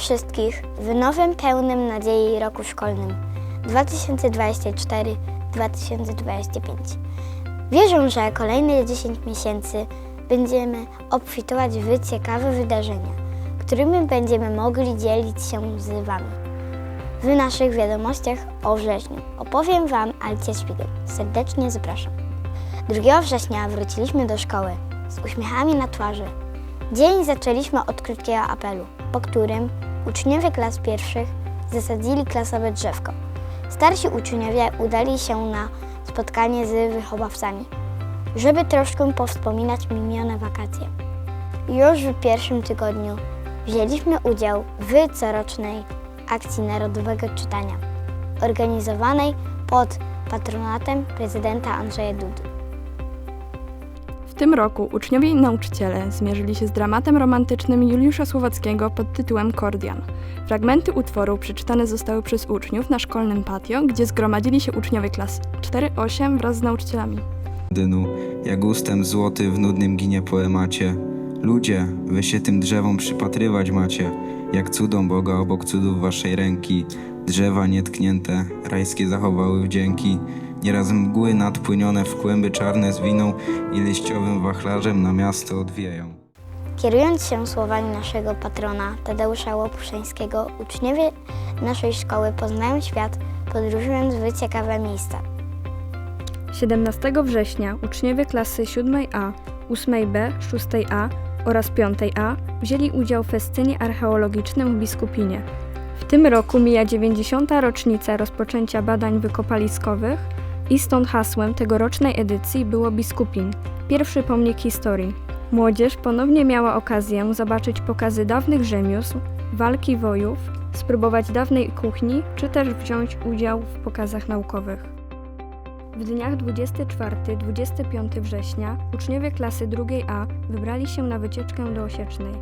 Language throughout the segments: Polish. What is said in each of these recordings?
wszystkich w nowym, pełnym nadziei roku szkolnym 2024-2025. Wierzę, że kolejne 10 miesięcy będziemy obfitować w ciekawe wydarzenia, którymi będziemy mogli dzielić się z Wami. W naszych wiadomościach o wrześniu opowiem Wam Alicja Szpigel. Serdecznie zapraszam. 2 września wróciliśmy do szkoły z uśmiechami na twarzy. Dzień zaczęliśmy od krótkiego apelu, po którym uczniowie klas pierwszych zasadzili klasowe drzewko. Starsi uczniowie udali się na spotkanie z wychowawcami, żeby troszkę powspominać minione wakacje. Już w pierwszym tygodniu wzięliśmy udział w corocznej akcji Narodowego Czytania, organizowanej pod patronatem prezydenta Andrzeja Dudy. Tym roku uczniowie i nauczyciele zmierzyli się z dramatem romantycznym Juliusza Słowackiego pod tytułem Kordian. Fragmenty utworu przeczytane zostały przez uczniów na szkolnym patio, gdzie zgromadzili się uczniowie klas 4-8 wraz z nauczycielami. dynu, jak ustęp złoty w nudnym ginie poemacie. Ludzie, wy się tym drzewom przypatrywać macie, jak cudom Boga obok cudów waszej ręki. Drzewa nietknięte, rajskie zachowały wdzięki. Nieraz mgły nadpłynione w kłęby czarne zwiną i liściowym wachlarzem na miasto odwieją. Kierując się słowami naszego patrona Tadeusza Łopuszeńskiego, uczniowie naszej szkoły poznają świat, podróżując w ciekawe miejsca. 17 września uczniowie klasy 7A, 8B, 6A oraz 5A wzięli udział w festynie archeologicznym w Biskupinie. W tym roku mija 90. rocznica rozpoczęcia badań wykopaliskowych i stąd hasłem tegorocznej edycji było Biskupin, pierwszy pomnik historii. Młodzież ponownie miała okazję zobaczyć pokazy dawnych rzemiosł, walki wojów, spróbować dawnej kuchni, czy też wziąć udział w pokazach naukowych. W dniach 24-25 września uczniowie klasy 2A wybrali się na wycieczkę do Osiecznej.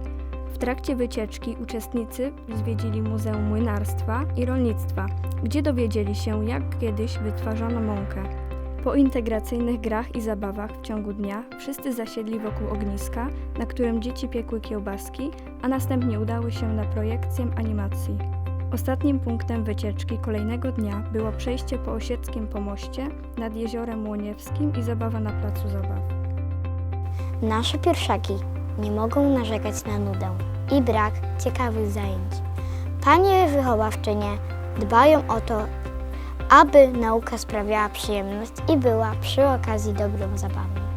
W trakcie wycieczki uczestnicy zwiedzili Muzeum Młynarstwa i Rolnictwa, gdzie dowiedzieli się, jak kiedyś wytwarzano mąkę. Po integracyjnych grach i zabawach w ciągu dnia wszyscy zasiedli wokół ogniska, na którym dzieci piekły kiełbaski, a następnie udały się na projekcję animacji. Ostatnim punktem wycieczki kolejnego dnia było przejście po Osieckim Pomoście nad Jeziorem Łoniewskim i zabawa na placu zabaw. Nasze pierwszaki nie mogą narzekać na nudę i brak ciekawych zajęć. Panie wychowawczynie dbają o to, aby nauka sprawiała przyjemność i była przy okazji dobrą zabawą.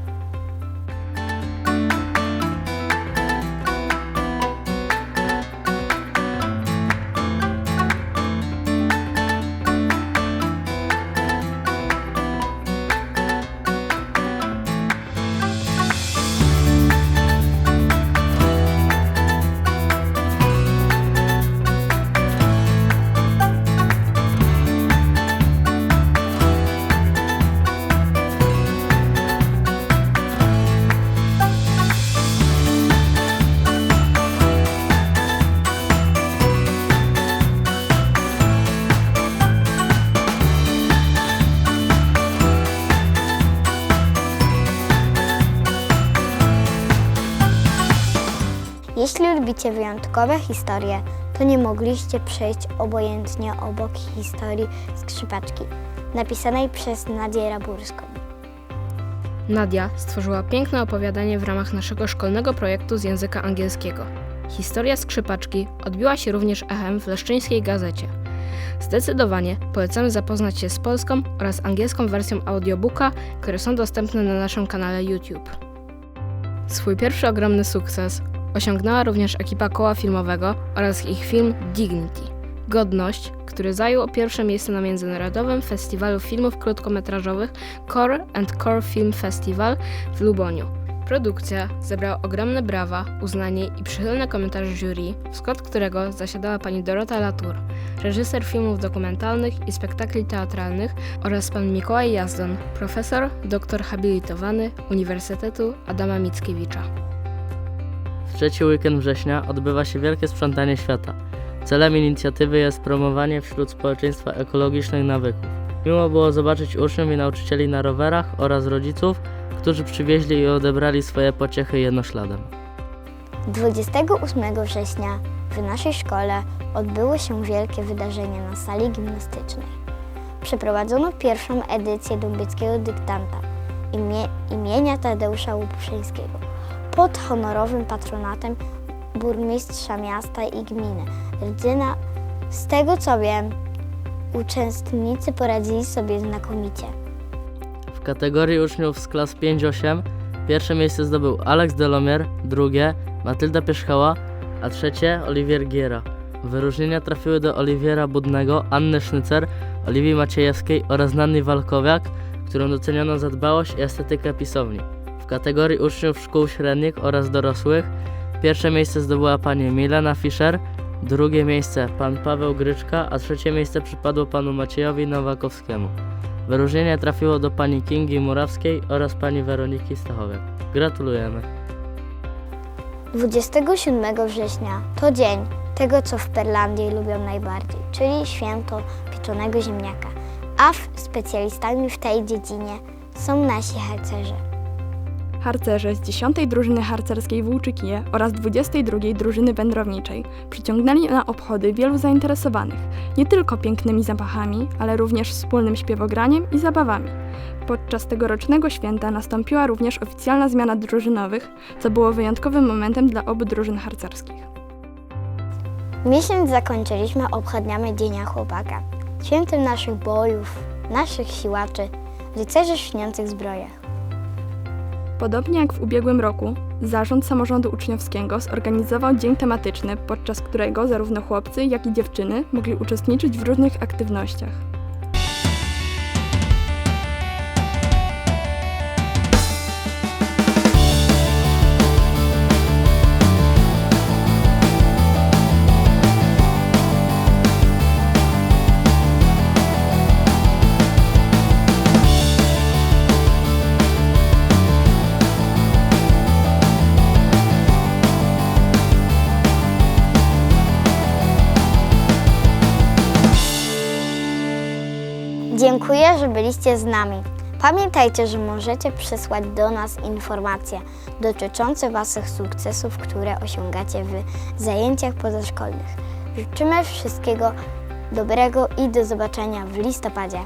Jeśli lubicie wyjątkowe historie, to nie mogliście przejść obojętnie obok historii skrzypaczki, napisanej przez Nadię Raburską. Nadia stworzyła piękne opowiadanie w ramach naszego szkolnego projektu z języka angielskiego. Historia skrzypaczki odbiła się również echem w leszczyńskiej gazecie. Zdecydowanie polecamy zapoznać się z polską oraz angielską wersją audiobooka, które są dostępne na naszym kanale YouTube. Swój pierwszy ogromny sukces osiągnęła również ekipa koła filmowego oraz ich film Dignity. Godność, który zajął pierwsze miejsce na Międzynarodowym Festiwalu Filmów Krótkometrażowych Core and Core Film Festival w Luboniu. Produkcja zebrała ogromne brawa, uznanie i przychylne komentarze jury, w skład którego zasiadała pani Dorota Latour, reżyser filmów dokumentalnych i spektakli teatralnych oraz pan Mikołaj Jazdon, profesor, doktor habilitowany Uniwersytetu Adama Mickiewicza. Trzeci weekend września odbywa się Wielkie Sprzątanie Świata. Celem inicjatywy jest promowanie wśród społeczeństwa ekologicznych nawyków. Miło było zobaczyć uczniów i nauczycieli na rowerach oraz rodziców, którzy przywieźli i odebrali swoje pociechy jednośladem. 28 września w naszej szkole odbyło się wielkie wydarzenie na sali gimnastycznej. Przeprowadzono pierwszą edycję Dąbieckiego Dyktanta imie, imienia Tadeusza Łupuszyńskiego pod honorowym patronatem burmistrza miasta i gminy. Rydzyna, z tego co wiem, uczestnicy poradzili sobie znakomicie. W kategorii uczniów z klas 5-8 pierwsze miejsce zdobył Alex Delomier, drugie Matylda Pierzchała, a trzecie Oliwier Giera. Wyróżnienia trafiły do Oliwiera Budnego, Anny Sznycer, Oliwii Maciejewskiej oraz Nanny Walkowiak, którą doceniono za dbałość i estetykę pisowni. Kategorii uczniów szkół średnich oraz dorosłych pierwsze miejsce zdobyła pani Milena Fischer, drugie miejsce pan Paweł Gryczka, a trzecie miejsce przypadło panu Maciejowi Nowakowskiemu. Wyróżnienie trafiło do pani Kingi Murawskiej oraz pani Weroniki Stachowiak. Gratulujemy. 27 września to dzień tego, co w Perlandii lubią najbardziej, czyli święto pieczonego ziemniaka. A specjalistami w tej dziedzinie są nasi harcerze. Harcerze z 10 drużyny harcerskiej Włóczykije oraz 22 drużyny wędrowniczej przyciągnęli na obchody wielu zainteresowanych, nie tylko pięknymi zapachami, ale również wspólnym śpiewograniem i zabawami. Podczas tegorocznego święta nastąpiła również oficjalna zmiana drużynowych, co było wyjątkowym momentem dla obu drużyn harcerskich. Miesiąc zakończyliśmy obchodniami Dzienia Chłopaka, świętem naszych bojów, naszych siłaczy, rycerzy śniących zbrojach. Podobnie jak w ubiegłym roku, Zarząd Samorządu Uczniowskiego zorganizował dzień tematyczny, podczas którego zarówno chłopcy, jak i dziewczyny mogli uczestniczyć w różnych aktywnościach. Dziękuję, że byliście z nami. Pamiętajcie, że możecie przysłać do nas informacje dotyczące Waszych sukcesów, które osiągacie w zajęciach pozaszkolnych. Życzymy wszystkiego dobrego i do zobaczenia w listopadzie.